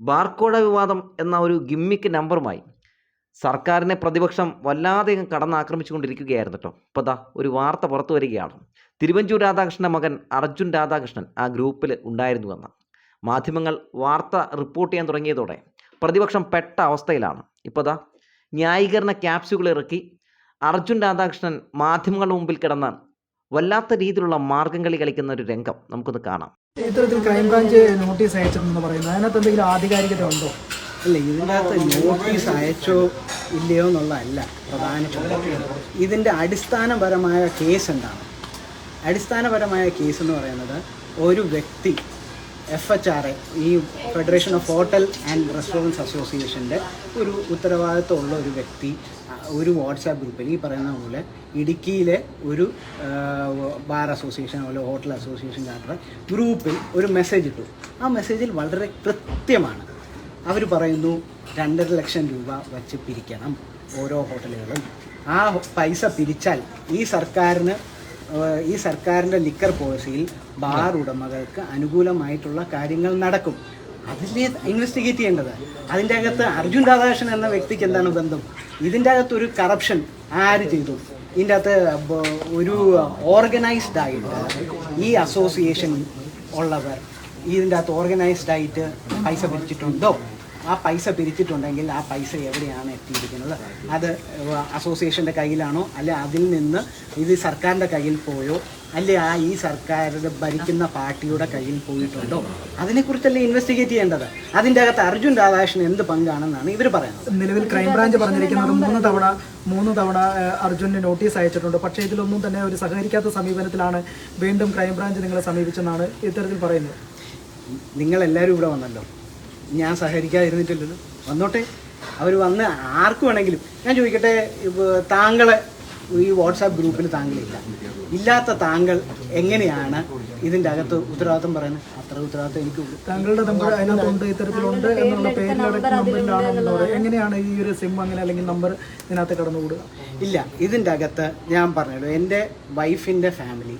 ബാർക്കോഴ വിവാദം എന്ന ഒരു ഗിമ്മിക്ക് നമ്പറുമായി സർക്കാരിനെ പ്രതിപക്ഷം വല്ലാതെ കടന്നാക്രമിച്ചുകൊണ്ടിരിക്കുകയായിരുന്നു കേട്ടോ ഇപ്പോൾ ദാ ഒരു വാർത്ത പുറത്തു വരികയാണ്. തിരുവഞ്ചൂർ രാധാകൃഷ്ണന്റെ മകൻ അർജുൻ രാധാകൃഷ്ണൻ ആ ഗ്രൂപ്പിൽ ഉണ്ടായിരുന്നുവെന്ന് മാധ്യമങ്ങൾ വാർത്ത റിപ്പോർട്ട് ചെയ്യാൻ തുടങ്ങിയതോടെ പ്രതിപക്ഷം പെട്ട അവസ്ഥയിലാണ്. ഇപ്പോൾ ദാ ന്യായീകരണ ക്യാപ്സ്യൂകൾ ഇറക്കി അർജുൻ രാധാകൃഷ്ണൻ മാധ്യമങ്ങളുടെ മുമ്പിൽ കിടന്ന് വല്ലാത്ത രീതിയിലുള്ള മാർഗം കളി കളിക്കുന്ന ഒരു രംഗം നമുക്കൊന്ന് കാണാം. ഇത്തരത്തിൽ ക്രൈംബ്രാഞ്ച് നോട്ടീസ് അയച്ചിട്ടുണ്ടെന്ന് പറയുന്നത് അതിനകത്ത് എന്തെങ്കിലും ആധികാരികത ഉണ്ടോ? അല്ല ഇതിനകത്ത് നോട്ടീസ് അയച്ചോ ഇല്ലയോ എന്നുള്ളതല്ല പ്രധാന ചോദ്യം ഇതിന്റെ അടിസ്ഥാനപരമായ കേസ് എന്താണ്? അടിസ്ഥാനപരമായ കേസ് എന്ന് പറയുന്നത് ഒരു വ്യക്തി എഫ് എച്ച് ആർ എ ഈ federation of hotel and restaurants അസോസിയേഷന്റെ ഒരു ഉത്തരവാദിത്തമുള്ള ഒരു വ്യക്തി ഒരു വാട്സാപ്പ് ഗ്രൂപ്പിൽ ഈ പറയുന്ന പോലെ ഇടുക്കിയിലെ ഒരു ബാർ അസോസിയേഷൻ അതുപോലെ ഹോട്ടൽ അസോസിയേഷൻ ചാർട്ടർ ഗ്രൂപ്പിൽ ഒരു മെസ്സേജ് ഇട്ടു. ആ മെസ്സേജിൽ വളരെ കൃത്യമാണ്. അവർ പറയുന്നു രണ്ടര ലക്ഷം രൂപ വച്ച് പിരിക്കണം ഓരോ ഹോട്ടലുകളും ആ പൈസ പിരിച്ചാൽ ഈ സർക്കാരിന് ഈ സർക്കാരിന്റെ ലിക്കർ പോളിസിയിൽ ബാർ ഉടമകൾക്ക് അനുകൂലമായിട്ടുള്ള കാര്യങ്ങൾ നടക്കും. അതിനെ ഇൻവെസ്റ്റിഗേറ്റ് ചെയ്യേണ്ടത്? അതിന്റെ അകത്ത് അർജുൻ രാധാകൃഷ്ണൻ എന്ന വ്യക്തിക്ക് എന്താണ് ബന്ധം? ഇതിന്റെ അകത്ത് ഒരു കറപ്ഷൻ ആര് ചെയ്തു? ഇതിന്റെ അകത്ത് ഒരു ഓർഗനൈസ്ഡ് ആയിട്ട് ഈ അസോസിയേഷൻ ഉള്ളവർ ഇതിന്റെ അകത്ത് ഓർഗനൈസ്ഡ് ആയിട്ട് പൈസ പിരിച്ചിട്ടുണ്ടോ? ആ പൈസ പിരിച്ചിട്ടുണ്ടെങ്കിൽ ആ പൈസ എവിടെയാണ് എത്തിയിരിക്കുന്നത്? അത് അസോസിയേഷന്റെ കയ്യിലാണോ? അല്ലെ അതിൽ നിന്ന് ഇത് സർക്കാരിന്റെ കയ്യിൽ പോയോ? അല്ലെ ആ ഈ സർക്കാരിന്റെ ഭരിക്കുന്ന പാർട്ടിയുടെ കയ്യിൽ പോയിട്ടുണ്ടോ? അതിനെക്കുറിച്ചല്ലേ ഇൻവെസ്റ്റിഗേറ്റ് ചെയ്യേണ്ടത്? അതിന്റെ അകത്ത് അർജുൻ രാധാകൃഷ്ണൻ എന്ത് പങ്കാണെന്നാണ് ഇവർ പറയുന്നത്. നിലവിൽ ക്രൈംബ്രാഞ്ച് പറഞ്ഞിരിക്കുന്നത് മൂന്ന് തവണ മൂന്ന് തവണ അർജുനെ അർജുന് നോട്ടീസ് അയച്ചിട്ടുണ്ട്. പക്ഷേ ഇതിലൊന്നും തന്നെ ഒരു സഹകരിക്കാത്ത സമീപനത്തിലാണ് വീണ്ടും ക്രൈംബ്രാഞ്ച് നിങ്ങളെ സമീപിച്ചെന്നാണ് ഇത്തരത്തിൽ പറയുന്നത്. നിങ്ങളെല്ലാവരും ഇവിടെ വന്നല്ലോ. ഞാൻ സഹകരിക്കാതിരുന്നിട്ടില്ലല്ലോ. വന്നോട്ടെ. അവർ വന്ന് ആർക്ക് വേണമെങ്കിലും. ഞാൻ ചോദിക്കട്ടെ താങ്കളെ ഈ വാട്സാപ്പ് ഗ്രൂപ്പിൽ താങ്കളില്ല. ഇല്ലാത്ത താങ്കൾ എങ്ങനെയാണ് ഇതിന്റെ അകത്ത് ഉത്തരവാദിത്വം പറയുന്നത്? അത്ര ഉത്തരവാദിത്വം എനിക്ക് താങ്കളുടെ നമ്പർ അതിനകത്തുണ്ട് ഇത്തരത്തിലുണ്ട് എന്നുള്ള പേരിലടക്കം എങ്ങനെയാണ് ഈ ഒരു സിം അങ്ങനെ അല്ലെങ്കിൽ നമ്പർ ഇതിനകത്ത് കടന്നുകൂടുക? ഇല്ല ഇതിന്റെ അകത്ത് ഞാൻ പറഞ്ഞല്ലോ എന്റെ വൈഫിന്റെ ഫാമിലി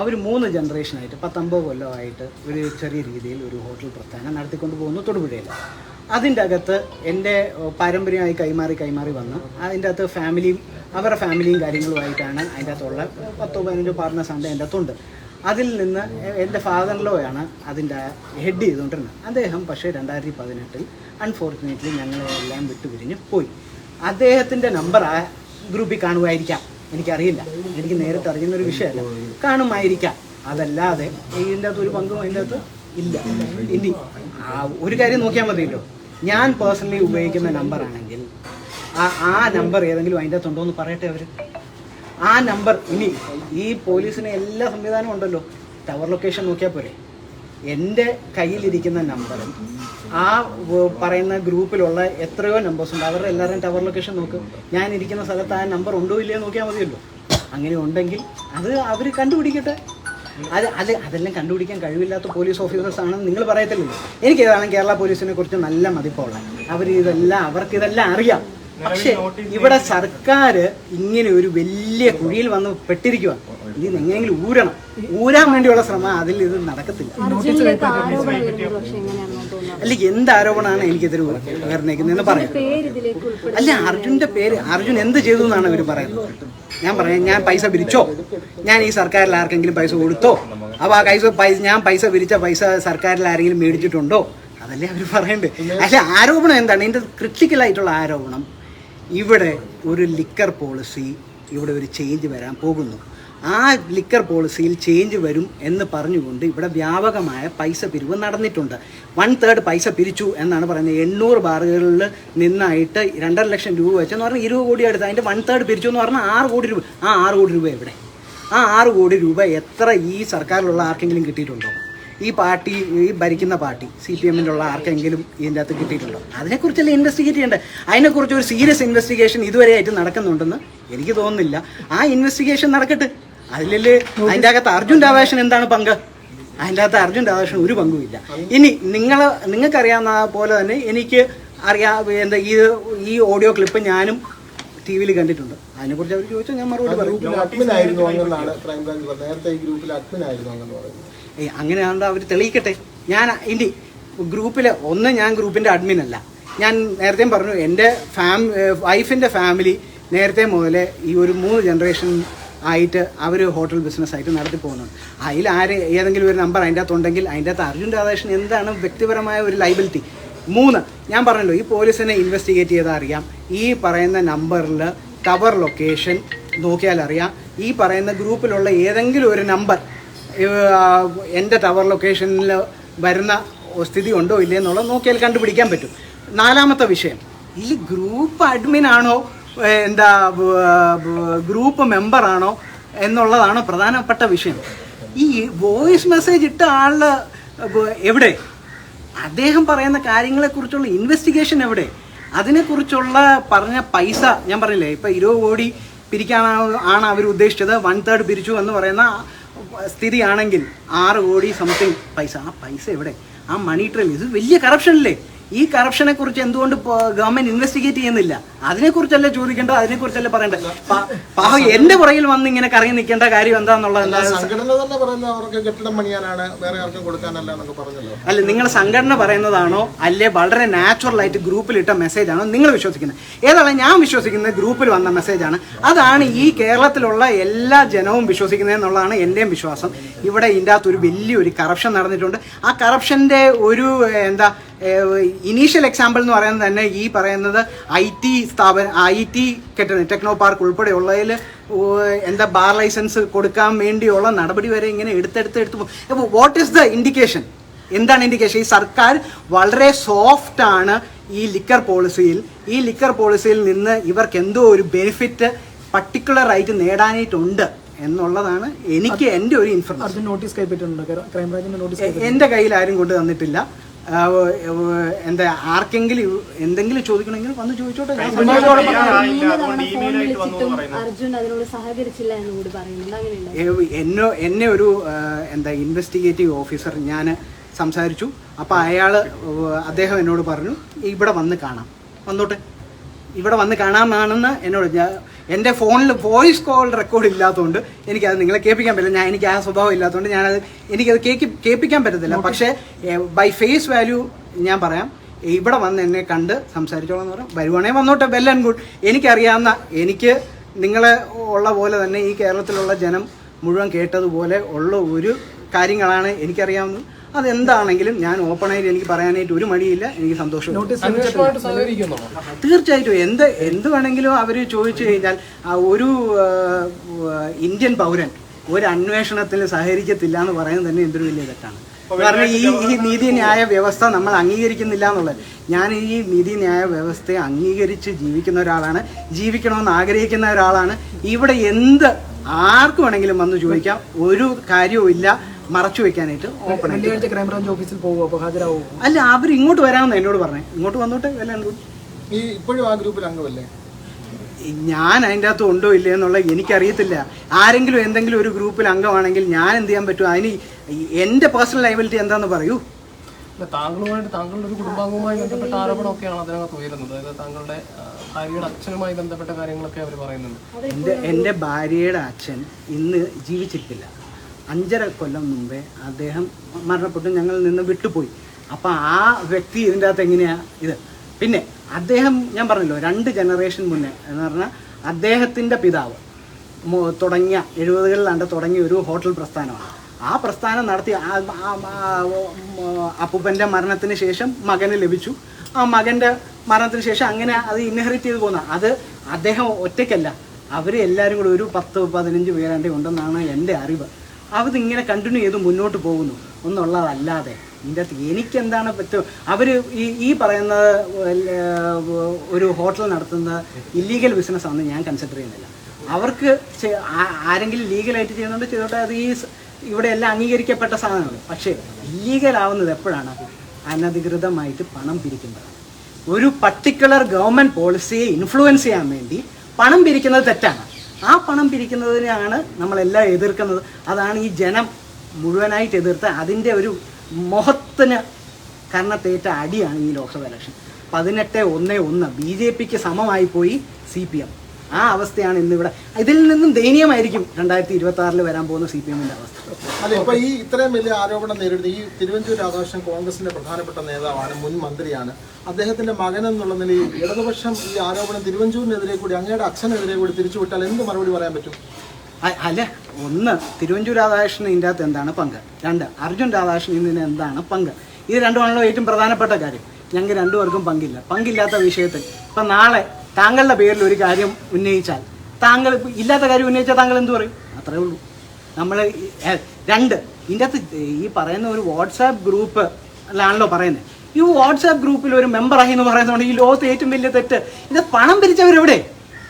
അവർ മൂന്ന് ജനറേഷനായിട്ട് പത്തൊമ്പത് കൊല്ലമായിട്ട് ഒരു ചെറിയ രീതിയിൽ ഒരു ഹോട്ടൽ പ്രസ്ഥാനം നടത്തിക്കൊണ്ട് പോകുന്നു തൊടുപുഴയിൽ. അതിന്റെ അകത്ത് എന്റെ പാരമ്പര്യമായി കൈമാറി കൈമാറി വന്ന്. അതിന്റെ അകത്ത് ഫാമിലിയും അവരുടെ ഫാമിലിയും കാര്യങ്ങളുമായിട്ടാണ് അതിന്റെ അകത്തുള്ള പത്തോ പതിനഞ്ചോ പാർട്ട്നേഴ്സ് ഉണ്ട് എന്റെ അകത്തുണ്ട്. അതിൽ നിന്ന് എന്റെ ഫാദറിലോയാണ് അതിന്റെ ഹെഡ് ചെയ്തുകൊണ്ടിരുന്നത്. അദ്ദേഹം പക്ഷേ രണ്ടായിരത്തി പതിനെട്ടിൽ അൺഫോർച്ചുനേറ്റ്ലി ഞങ്ങളെല്ലാം വിട്ടുപിരിഞ്ഞ് പോയി. അദ്ദേഹത്തിന്റെ നമ്പർ ആ ഗ്രൂപ്പിൽ കാണുമായിരിക്കാം എനിക്കറിയില്ല. എനിക്ക് നേരിട്ട് അറിയുന്ന ഒരു വിഷയമല്ല. കാണുമായിരിക്കാം. അതല്ലാതെ ഇതിന്റെ അകത്ത് ഒരു പങ്കും അതിന്റെ അകത്ത് ഇല്ല. ഇനി ഒരു കാര്യം നോക്കിയാൽ മതിയല്ലോ. ഞാൻ പേഴ്സണലി ഉപയോഗിക്കുന്ന നമ്പർ ആണെങ്കിൽ ആ ആ നമ്പർ ഏതെങ്കിലും അതിന്റെ അകത്തുണ്ടോ എന്ന് പറയട്ടെ അവർ ആ നമ്പർ ഇനി ഈ പോലീസിന് എല്ലാ സംവിധാനവും ഉണ്ടല്ലോ. ടവർ ലൊക്കേഷൻ നോക്കിയാൽ പോരെ. എന്റെ കയ്യിലിരിക്കുന്ന നമ്പറും ആ പറയുന്ന ഗ്രൂപ്പിലുള്ള എത്രയോ നമ്പേഴ്സ് ഉണ്ട്. അവരുടെ എല്ലാവരും ടവർ ലൊക്കേഷൻ നോക്ക്. ഞാൻ ഇരിക്കുന്ന സ്ഥലത്ത് ആ നമ്പർ ഉണ്ടോ ഇല്ലയോ നോക്കിയാൽ മതിയല്ലോ. അങ്ങനെ ഉണ്ടെങ്കിൽ അത് അവർ കണ്ടുപിടിക്കട്ടെ. അത് അത് അതെല്ലാം കണ്ടുപിടിക്കാൻ കഴിവില്ലാത്ത പോലീസ് ഓഫീസേഴ്സ് ആണെന്ന് നിങ്ങൾ പറയത്തില്ലല്ലോ. എനിക്ക് ഏതാണ് കേരള പോലീസിനെ കുറിച്ച് നല്ല മതിപ്പുള്ള അവർ ഇതെല്ലാം അവർക്ക് ഇതെല്ലാം അറിയാം. പക്ഷേ ഇവിടെ സർക്കാർ ഇങ്ങനെ ഒരു വലിയ കുഴിയിൽ വന്ന് പെട്ടിരിക്കുക ഇതിന് എങ്ങനെയെങ്കിലും ഊരണം. ഊരാൻ വേണ്ടിയുള്ള ശ്രമം അതിൽ ഇത് നടക്കത്തില്ല. അല്ല എന്ത് ആരോപണമാണ് എനിക്കെതിരെ ഉയർന്നേക്കുന്നതെന്ന് പറയാം. പേര് ഇതിലേക്ക് ഉൾപ്പെടും അല്ല അർജുന്റെ പേര് അർജുൻ എന്ത് ചെയ്തു എന്നാണ് ഇവർ പറയുന്നത്? ഞാൻ പറയാം ഞാൻ പൈസ പിരിച്ചോ? ഞാൻ ഈ സർക്കാരിൽ ആർക്കെങ്കിലും പൈസ കൊടുത്തോ? അപ്പോൾ ആ പൈസ പൈസ ഞാൻ പൈസ പിരിച്ച പൈസ സർക്കാരിൽ ആരെങ്കിലും മേടിച്ചിട്ടുണ്ടോ? അതല്ലേ അവർ പറയണ്ടേ. അല്ല ആരോപണം എന്താണ്? ഇതിന്റെ ക്രിട്ടിക്കലായിട്ടുള്ള ആരോപണം. ഇവിടെ ഒരു ലിക്കർ പോളിസി ഇവിടെ ഒരു ചേഞ്ച് വരാൻ പോകുന്നു. ആ ലിക്കർ പോളിസിയിൽ ചേഞ്ച് വരും എന്ന് പറഞ്ഞുകൊണ്ട് ഇവിടെ വ്യാപകമായ പൈസ പിരിവ് നടന്നിട്ടുണ്ട്. വൺ തേർഡ് പൈസ പിരിച്ചു എന്നാണ് പറയുന്നത്. എണ്ണൂറ് ബാറുകളിൽ നിന്നായിട്ട് രണ്ടര ലക്ഷം രൂപ വെച്ചെന്ന് പറഞ്ഞാൽ ഇരുപത് കോടി അടുത്ത് അതിന്റെ വൺ തേർഡ് പിരിച്ചു എന്ന് പറഞ്ഞാൽ ആറ് കോടി രൂപ. ആ ആറ് കോടി രൂപ എവിടെ? ആ ആറ് കോടി രൂപ എത്ര ഈ സർക്കാരിലുള്ള ആർക്കെങ്കിലും കിട്ടിയിട്ടുണ്ടോ? ഈ പാർട്ടി ഈ ഭരിക്കുന്ന പാർട്ടി സി പി എമ്മിലുള്ള ആർക്കെങ്കിലും ഇതിന്റെ അകത്ത് കിട്ടിയിട്ടുണ്ടോ? അതിനെക്കുറിച്ചല്ലേ ഇൻവെസ്റ്റിഗേറ്റ് ചെയ്യേണ്ടത്? അതിനെക്കുറിച്ച് ഒരു സീരിയസ് ഇൻവെസ്റ്റിഗേഷൻ ഇതുവരെയായിട്ട് നടക്കുന്നുണ്ടെന്ന് എനിക്ക് തോന്നുന്നില്ല. ആ ഇൻവെസ്റ്റിഗേഷൻ നടക്കട്ടെ. അതിലല്ലേ അതിന്റെ അകത്ത് അർജുൻ രാധാകൃഷ്ണൻ എന്താണ് പങ്ക്? അതിന്റെ അകത്ത് അർജുൻ രാധാകൃഷ്ണൻ ഒരു പങ്കുമില്ല ഇനി നിങ്ങൾ നിങ്ങൾക്കറിയാവുന്ന പോലെ തന്നെ എനിക്ക് അറിയാം എന്താ ഈ ഈ ഓഡിയോ ക്ലിപ്പ് ഞാനും ടി വിയിൽ കണ്ടിട്ടുണ്ട്. അതിനെക്കുറിച്ച് അവർ ചോദിച്ചാൽ ഞാൻ മറുപടി പറയും. നേരത്തെ ഈ ഗ്രൂപ്പിൽ അഡ്മിൻ ആയിരുന്നു അങ്ങനെ പറയുന്നത് ഏയ് അങ്ങനെയാണെങ്കിൽ അവർ തെളിയിക്കട്ടെ. ഞാൻ ഇനി ഗ്രൂപ്പിലെ ഒന്ന് ഞാൻ ഗ്രൂപ്പിന്റെ അഡ്മിൻ അല്ല. ഞാൻ നേരത്തെയും പറഞ്ഞു എന്റെ ഫാം വൈഫിന്റെ ഫാമിലി നേരത്തെ മുതൽ ഈ ഒരു മൂന്ന് ജനറേഷൻ ആയിട്ട് അവർ ഹോട്ടൽ ബിസിനസ് ആയിട്ട് നടത്തി പോകുന്നുണ്ട് അതിൽ ആര് ഏതെങ്കിലും ഒരു നമ്പർ അതിന്റെ അകത്തുണ്ടെങ്കിൽ അതിന്റെ അകത്ത് അർജുൻ രാധാകൃഷ്ണൻ എന്താണ് വ്യക്തിപരമായ ഒരു ലൈബിലിറ്റി മൂന്ന് ഞാൻ പറഞ്ഞല്ലോ ഈ പോലീസിനെ ഇൻവെസ്റ്റിഗേറ്റ് ചെയ്താൽ അറിയാം. ഈ പറയുന്ന നമ്പറിൽ ടവർ ലൊക്കേഷൻ നോക്കിയാൽ അറിയാം. ഈ പറയുന്ന ഗ്രൂപ്പിലുള്ള ഏതെങ്കിലും ഒരു നമ്പർ എന്റെ ടവർ ലൊക്കേഷനിൽ വരുന്ന സ്ഥിതി ഉണ്ടോ ഇല്ലേ എന്നുള്ളത് നോക്കിയാൽ കണ്ടുപിടിക്കാൻ പറ്റും. നാലാമത്തെ വിഷയം. ഈ ഗ്രൂപ്പ് അഡ്മിൻ ആണോ എന്താ ഗ്രൂപ്പ് മെമ്പർ ആണോ എന്നുള്ളതാണ് പ്രധാനപ്പെട്ട വിഷയം. ഈ വോയിസ് മെസ്സേജ് ഇട്ട ആളുടെ എവിടെ? അദ്ദേഹം പറയുന്ന കാര്യങ്ങളെക്കുറിച്ചുള്ള ഇൻവെസ്റ്റിഗേഷൻ എവിടെ? അതിനെക്കുറിച്ചുള്ള പറഞ്ഞ പൈസ ഞാൻ പറഞ്ഞില്ലേ ഇപ്പം ഇരുപത് കോടി പിരിക്കാനാണ് ആണ് അവർ ഉദ്ദേശിച്ചത്. വൺ തേർഡ് പിരിച്ചു എന്ന് പറയുന്ന സ്ഥിതിയാണെങ്കിൽ ആറ് കോടി സംതിങ് പൈസ. ആ പൈസ എവിടെ? ആ മണി ട്രെയിൽ ഇത് വലിയ കറപ്ഷൻ അല്ലേ? ഈ കറപ്ഷനെ കുറിച്ച് എന്തുകൊണ്ട് ഗവൺമെന്റ് ഇൻവെസ്റ്റിഗേറ്റ് ചെയ്യുന്നില്ല? അതിനെക്കുറിച്ചല്ലേ ചോദിക്കേണ്ടത്? അതിനെക്കുറിച്ചല്ലേ പറയേണ്ടത്? പാവം എന്റെ പുറയിൽ വന്ന് ഇങ്ങനെ കറങ്ങി നിൽക്കേണ്ട കാര്യം എന്താന്നുള്ളത് അല്ല നിങ്ങൾ സംഘടന പറയുന്നതാണോ? അല്ലെ വളരെ നാച്ചുറൽ ആയിട്ട് ഗ്രൂപ്പിൽ ഇട്ട മെസ്സേജ് ആണോ? നിങ്ങൾ വിശ്വസിക്കുന്നത്. ഏതാണ് ഞാൻ വിശ്വസിക്കുന്നത് ഗ്രൂപ്പിൽ വന്ന മെസ്സേജ് ആണ്. അതാണ് ഈ കേരളത്തിലുള്ള എല്ലാ ജനവും വിശ്വസിക്കുന്നത് എന്നുള്ളതാണ് എന്റെയും വിശ്വാസം. ഇവിടെ ഇതിന്റെ അകത്ത് ഒരു വലിയൊരു കറപ്ഷൻ നടന്നിട്ടുണ്ട്. ആ കറപ്ഷന്റെ ഒരു എന്താ ഇനീഷ്യൽ എക്സാമ്പിൾ എന്ന് പറയുന്നത് തന്നെ ഈ പറയുന്നത് ഐ ടി സ്ഥാപനം ഐ ടി കെട്ടിടം ടെക്നോ പാർക്ക് ഉൾപ്പെടെയുള്ളതിൽ എന്താ ബാർ ലൈസൻസ് കൊടുക്കാൻ വേണ്ടിയുള്ള നടപടി വരെ ഇങ്ങനെ എടുത്തെടുത്ത് എടുത്ത് വാട്ട് ഈസ് ദ ഇൻഡിക്കേഷൻ എന്താണ് ഇൻഡിക്കേഷൻ ഈ സർക്കാർ വളരെ സോഫ്റ്റ് ആണ് ഈ ലിക്കർ പോളിസിയിൽ ഈ ലിക്കർ പോളിസിയിൽ നിന്ന് ഇവർക്ക് എന്തോ ഒരു ബെനിഫിറ്റ് പർട്ടിക്കുലർ ആയിട്ട് നേടാനായിട്ടുണ്ട് എന്നുള്ളതാണ് എനിക്ക് എന്റെ ഒരു ഇൻഫർമേഷൻ നോട്ടീസ് കൈപ്പറ്റിയിട്ടുണ്ട്? ക്രൈംബ്രാഞ്ചിന്റെ നോട്ടീസ് എന്റെ കയ്യിൽ ആരും കൊണ്ട് തന്നിട്ടില്ല എന്താ ആർക്കെങ്കിലും എന്തെങ്കിലും ചോദിക്കണമെങ്കിൽ വന്ന് ചോദിച്ചോട്ടെ. അർജുൻ അതിനോട് സഹകരിച്ചില്ല എന്ന് കൂടി പറയുന്നുണ്ട്. അങ്ങനെയുണ്ട്? ഏ, എന്നോ എന്നെ ഒരു എന്താ ഇൻവെസ്റ്റിഗേറ്റീവ് ഓഫീസർ ഞാൻ സംസാരിച്ചു. അപ്പോൾ അയാൾ അദ്ദേഹം എന്നോട് പറഞ്ഞു ഇവിടെ വന്ന് കാണാം. വന്നോട്ടെ. ഇവിടെ വന്ന് കാണാമെന്നാണെന്ന് എന്നോട് ഞാൻ എന്റെ ഫോണിൽ വോയിസ് കോൾ റെക്കോർഡ് ഇല്ലാത്തതുകൊണ്ട് എനിക്കത് നിങ്ങളെ കേൾപ്പിക്കാൻ പറ്റില്ല. ഞാൻ എനിക്ക് ആ സ്വഭാവം ഇല്ലാത്തതുകൊണ്ട് ഞാനത് എനിക്കത് കേൾക്കി കേൾപ്പിക്കാൻ പറ്റത്തില്ല. പക്ഷേ ബൈ ഫേസ് വാല്യൂ ഞാൻ പറയാം. ഇവിടെ വന്ന് എന്നെ കണ്ട് സംസാരിച്ചോളാം എന്ന് പറയാം. വരുവാണെങ്കിൽ വന്നോട്ടെ. വെൽ ആൻഡ് ഗുഡ് എനിക്കറിയാവുന്ന എനിക്ക് നിങ്ങളെ ഉള്ള പോലെ തന്നെ ഈ കേരളത്തിലുള്ള ജനം മുഴുവൻ കേട്ടതുപോലെ ഉള്ള ഒരു കാര്യങ്ങളാണ് എനിക്കറിയാവുന്നത്. അതെന്താണെങ്കിലും ഞാൻ ഓപ്പണായിട്ട് എനിക്ക് പറയാനായിട്ട് ഒരു മടിയില്ല. എനിക്ക് സന്തോഷം നോട്ടീസ് തീർച്ചയായിട്ടും. എന്ത് എന്ത് വേണമെങ്കിലും അവർ ചോദിച്ചു കഴിഞ്ഞാൽ ആ ഒരു ഇന്ത്യൻ പൗരൻ ഒരു അന്വേഷണത്തിന് സഹകരിക്കത്തില്ല എന്ന് പറയുന്നത് തന്നെ എന്തൊരു വലിയ തെറ്റാണ്. കാരണം ഈ ഈ നീതിന്യായ വ്യവസ്ഥ നമ്മൾ അംഗീകരിക്കുന്നില്ല എന്നുള്ളത്. ഞാൻ ഈ നീതി ന്യായ വ്യവസ്ഥയെ അംഗീകരിച്ച് ജീവിക്കുന്ന ഒരാളാണ്. ജീവിക്കണമെന്ന് ആഗ്രഹിക്കുന്ന ഒരാളാണ്. ഇവിടെ എന്ത് ആർക്ക് വേണമെങ്കിലും വന്ന് ചോദിക്കാം. ഒരു കാര്യവും ഇല്ല മറച്ചു വെക്കാനായിട്ട് ഓപ്പൺ ആയിട്ട്. വെള്ളിയാഴ്ച ക്രൈംബ്രാഞ്ച് ഓഫീസിൽ പോകുമോ അപ്പോൾ ഹാജരാകുമോ അല്ല അവർ ഇങ്ങോട്ട് വരാമെന്ന് എന്നോട് പറഞ്ഞു. ഇങ്ങോട്ട് വന്നോട്ടെ വല്ല ഈ ഇപ്പോഴും ആ ഗ്രൂപ്പിൽ അംഗമല്ലേ? ഞാൻ അതിന്റെ അകത്ത് ഉണ്ടോ ഇല്ലേ എന്നുള്ള എനിക്കറിയത്തില്ല. ആരെങ്കിലും എന്തെങ്കിലും ഒരു ഗ്രൂപ്പിൽ അംഗമാണെങ്കിൽ ഞാൻ എന്ത് ചെയ്യാൻ പറ്റും? അതിന് എന്റെ പേഴ്സണൽ ലൈബിലിറ്റി എന്താണെന്ന് പറയൂ. താങ്കളുമായിട്ട് താങ്കളുടെ ഒരു കുടുംബാംഗവുമായി ബന്ധപ്പെട്ട ആരോപണമൊക്കെയാണ് അതിനകത്ത് ഉയരുന്നത്. അതായത് താങ്കളുടെ ഭാര്യയുടെ അച്ഛനുമായി ബന്ധപ്പെട്ട കാര്യങ്ങളൊക്കെ അവർ പറയുന്നുണ്ട്. എന്റെ എന്റെ ഭാര്യയുടെ അച്ഛൻ ഇന്ന് ജീവിച്ചിരിപ്പില്ല അഞ്ചര കൊല്ലം മുമ്പേ അദ്ദേഹം മരണപ്പെട്ടു ഞങ്ങളിൽ നിന്ന് വിട്ടുപോയി. അപ്പോൾ ആ വ്യക്തി ഇതിന്റെ അകത്ത് എങ്ങനെയാ ഇത്? പിന്നെ അദ്ദേഹം ഞാൻ പറഞ്ഞല്ലോ രണ്ട് ജനറേഷൻ മുന്നേ എന്ന് പറഞ്ഞാൽ അദ്ദേഹത്തിന്റെ പിതാവ് തുടങ്ങിയ എഴുപതുകളിലാണ്ട് തുടങ്ങിയ ഒരു ഹോട്ടൽ പ്രസ്ഥാനമാണ്. ആ പ്രസ്ഥാനം നടത്തി അപ്പൂപ്പന്റെ മരണത്തിന് ശേഷം മകന് ലഭിച്ചു. ആ മകന്റെ മരണത്തിന് ശേഷം അങ്ങനെ അത് ഇൻഹെറിറ്റ് ചെയ്ത് പോകുന്ന അത് അദ്ദേഹം ഒറ്റയ്ക്കല്ല. അവർ എല്ലാവരും കൂടി ഒരു പത്ത് പതിനഞ്ച് പേരാണ്ട് ഉണ്ടെന്നാണ് എന്റെ അറിവ്. അവരിങ്ങനെ കണ്ടിന്യൂ ചെയ്ത് മുന്നോട്ട് പോകുന്നു. എന്നുള്ളതല്ലാതെ ഇതിന്റെ അകത്ത് എനിക്കെന്താണ് പറ്റും? അവർ ഈ ഈ പറയുന്ന ഒരു ഹോട്ടൽ നടത്തുന്ന ഇല്ലീഗൽ ബിസിനസ് ആണെന്ന് ഞാൻ കൺസിഡർ ചെയ്യുന്നില്ല. അവർക്ക് ആരെങ്കിലും ലീഗലായിട്ട് ചെയ്യുന്നുണ്ട് ചെയ്തോട്ടെ അത് ഈ ഇവിടെ എല്ലാം അംഗീകരിക്കപ്പെട്ട സാധനമാണ് പക്ഷേ ഇല്ലീഗൽ ആവുന്നത് എപ്പോഴാണ്? അനധികൃതമായിട്ട് പണം പിരിക്കുന്നത് ഒരു പർട്ടിക്കുലർ ഗവൺമെന്റ് പോളിസിയെ ഇൻഫ്ലുവൻസ് ചെയ്യാൻ വേണ്ടി പണം പിരിക്കുന്നത് തെറ്റാണ്. ആ പണം പിരിക്കുന്നതിനെയാണ് നമ്മളെല്ലാം എതിർക്കുന്നത്. അതാണ് ഈ ജനം മുഴുവനായിട്ട് എതിർത്ത് അതിന്റെ ഒരു മൊഹത്തിന് കർണത്തേറ്റ അടിയാണ് ഈ ലോക്സഭ ഇലക്ഷൻ. പതിനെട്ട് ഒന്ന് ഒന്ന് ബി ജെ പിക്ക് സമമായി പോയി സി പി എം. ആ അവസ്ഥയാണ് ഇന്ന് ഇവിടെ ഇതിൽ നിന്നും ദയനീയമായിരിക്കും രണ്ടായിരത്തി ഇരുപത്തി ആറിൽ വരാൻ പോകുന്ന സി പി എമ്മിന്റെ അവസ്ഥ. അതെ ഇപ്പൊ ഈ ഇത്രയും വലിയ ആരോപണം നേരിടുന്ന ഈ തിരുവഞ്ചൂർ രാധാകൃഷ്ണൻ കോൺഗ്രസിന്റെ പ്രധാനപ്പെട്ട നേതാവാണ് മുൻ മന്ത്രിയാണ്. അദ്ദേഹത്തിന്റെ മകൻ എന്നുള്ള നിലയിൽ ഇടതുപക്ഷം ഈ ആരോപണം തിരുവഞ്ചൂരിനെതിരെ കൂടി അങ്ങയുടെ അച്ഛനെതിരെ കൂടി തിരിച്ചുവിട്ടാൽ എന്ത് മറുപടി പറയാൻ പറ്റും? അല്ല ഒന്ന് തിരുവഞ്ചൂർ രാധാകൃഷ്ണൻ ഇതിന്റെ അകത്ത് എന്താണ് പങ്ക്? രണ്ട് അർജുൻ രാധാകൃഷ്ണൻ ഇതിന് എന്താണ് പങ്ക്? ഇത് രണ്ടുമാണല്ലോ ഏറ്റവും പ്രധാനപ്പെട്ട കാര്യം. ഞങ്ങൾക്ക് രണ്ടുപേർക്കും പങ്കില്ല. പങ്കില്ലാത്ത വിഷയത്തിൽ. ഇപ്പം നാളെ താങ്കളുടെ പേരിൽ ഒരു കാര്യം ഉന്നയിച്ചാൽ താങ്കൾ ഇല്ലാത്ത കാര്യം ഉന്നയിച്ചാൽ താങ്കൾ എന്ത് പറയും? അത്രേ ഉള്ളൂ. നമ്മൾ രണ്ട് ഇതിന്റെ അകത്ത് ഈ പറയുന്ന ഒരു വാട്സാപ്പ് ഗ്രൂപ്പ് ലാണല്ലോ പറയുന്നത് ഈ വാട്സാപ്പ് ഗ്രൂപ്പിൽ ഒരു മെമ്പറായി എന്ന് പറയുന്നതുകൊണ്ട് ഈ ലോകത്ത് ഏറ്റവും വലിയ തെറ്റ് ഇത് പണം പിരിച്ചവരെവിടെ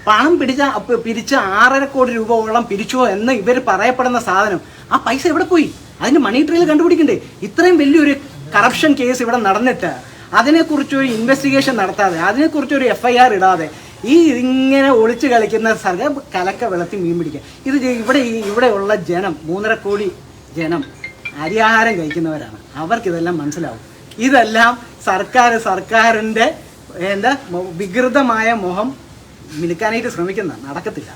പണം പിടിച്ച പിരിച്ച ആറര കോടി രൂപയോളം പിരിച്ചോ എന്ന് ഇവർ പറയപ്പെടുന്ന സാധനം ആ പൈസ എവിടെ പോയി? അതിന് മണി ട്രെയിൽ കണ്ടുപിടിക്കണ്ടേ? ഇത്രയും വലിയൊരു കറപ്ഷൻ കേസ് ഇവിടെ നടന്നിട്ട് അതിനെക്കുറിച്ച് ഒരു ഇൻവെസ്റ്റിഗേഷൻ നടത്താതെ അതിനെക്കുറിച്ച് ഒരു എഫ് ഐ ആർ ഇടാതെ ഈ ഇങ്ങനെ ഒളിച്ചു കളിക്കുന്ന സർഗ കലക്ക വെള്ളത്തിൽ മീൻ പിടിക്കുക ഇത് ഇവിടെ ഇവിടെയുള്ള ജനം മൂന്നര കോടി ജനം അരിയാഹാരം കഴിക്കുന്നവരാണ് അവർക്കിതെല്ലാം മനസ്സിലാവും ഇതെല്ലാം സർക്കാർ സർക്കാരിന്റെ എന്താ വികൃതമായ മുഖം മിനുക്കാനായിട്ട് ശ്രമിക്കുന്ന നടക്കത്തില്ല